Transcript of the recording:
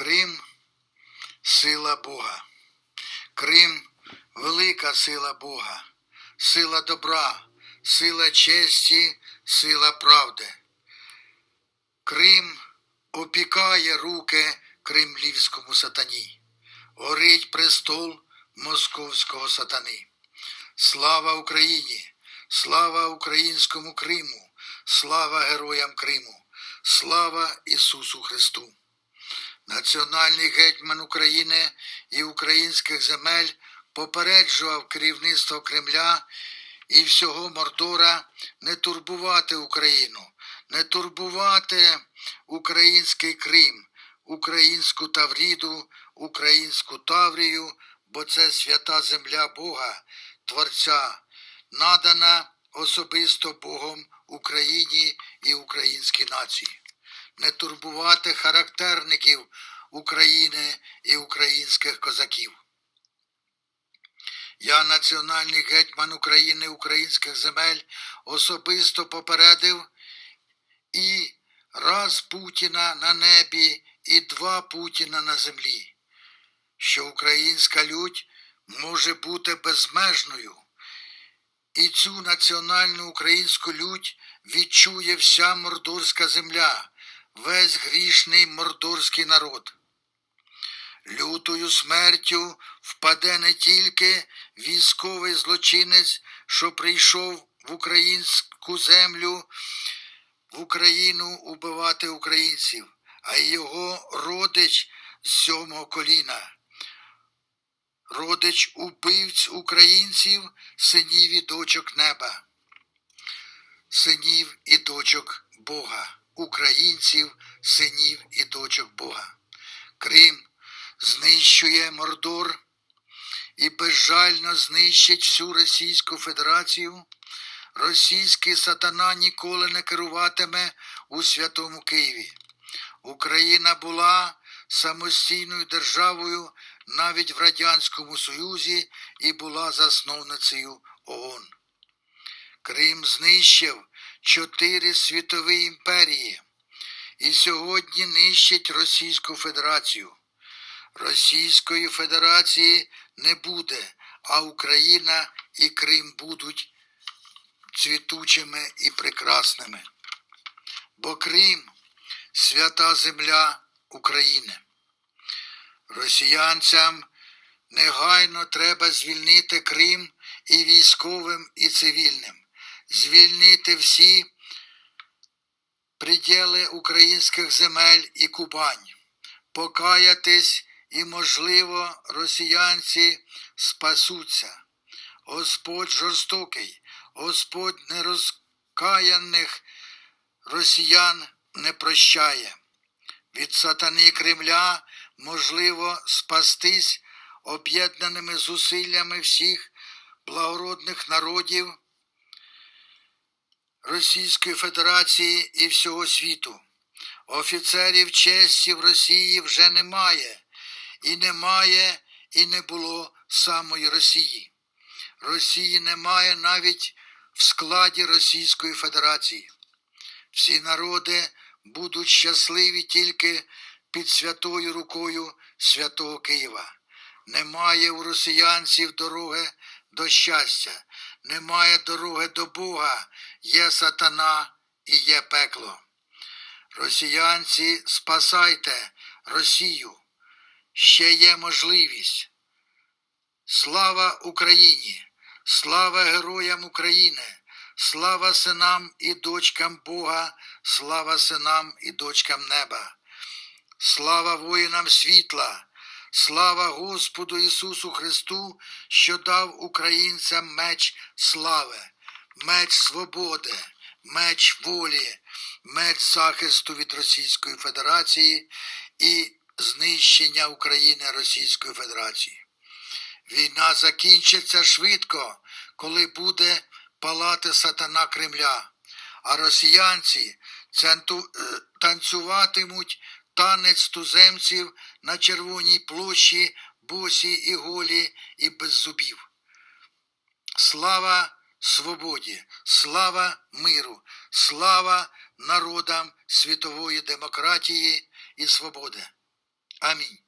Крим сила Бога. Крим велика сила Бога, сила добра, сила честі, сила правди. Крим опікає руки кремлівському сатані, горить престол московського сатани. Слава Україні! Слава українському Криму! Слава героям Криму! Слава Ісусу Христу! Національний гетьман України і українських земель попереджував керівництво Кремля і всього Мордора не турбувати Україну, не турбувати український Крим, українську Тавріду, українську Таврію, бо це свята земля Бога, Творця, надана особисто Богом Україні і українській нації не турбувати характерників України і українських козаків. Я, національний гетьман України українських земель, особисто попередив і раз Путіна на небі, і два Путіна на землі, що українська лють може бути безмежною. І цю національну українську лють відчує вся мордорська земля, весь грішний мордорський народ. Лютою смертю впаде не тільки військовий злочинець, що прийшов в українську землю, в Україну убивати українців, а й його родич з сьомого коліна. Родич убивць українців, синів і дочок неба, синів і дочок Бога, українців, синів і дочок Бога. Крим знищує Мордор і безжально знищить всю Російську Федерацію. Російський сатана ніколи не керуватиме у святому Києві. Україна була самостійною державою навіть в Радянському Союзі і була засновницею ООН. Крим знищив чотири світові імперії і сьогодні нищить Російську Федерацію. Російської Федерації не буде, а Україна і Крим будуть цвітучими і прекрасними. Бо Крим свята земля України. Росіянцям негайно треба звільнити Крим і військовим, і цивільним, звільнити всі приділи українських земель і Кубань, покаятись і, можливо, росіянці спасуться. Господь жорстокий, Господь нерозкаяних росіян не прощає. Від сатани Кремля можливо спастись об'єднаними зусиллями всіх благородних народів Російської Федерації і всього світу. Офіцерів честі в Росії вже немає, і немає, і не було самої Росії. Росії немає навіть в складі Російської Федерації. Всі народи будуть щасливі тільки під святою рукою святого Києва. Немає у росіянців дороги до щастя, немає дороги до Бога, є сатана і є пекло. Росіянці, спасайте Росію. Ще є можливість. Слава Україні! Слава героям України! Слава синам і дочкам Бога, слава синам і дочкам неба, слава воїнам світла, слава Господу Ісусу Христу, що дав українцям меч слави, меч свободи, меч волі, меч захисту від Російської Федерації і знищення України Російської Федерації. Війна закінчиться швидко, коли буде палати сатана Кремля, а росіянці е, танцюватимуть танець туземців на червоній площі, босі і голі і без зубів. Слава свободі, слава миру, слава народам світової демократії і свободи. Амінь.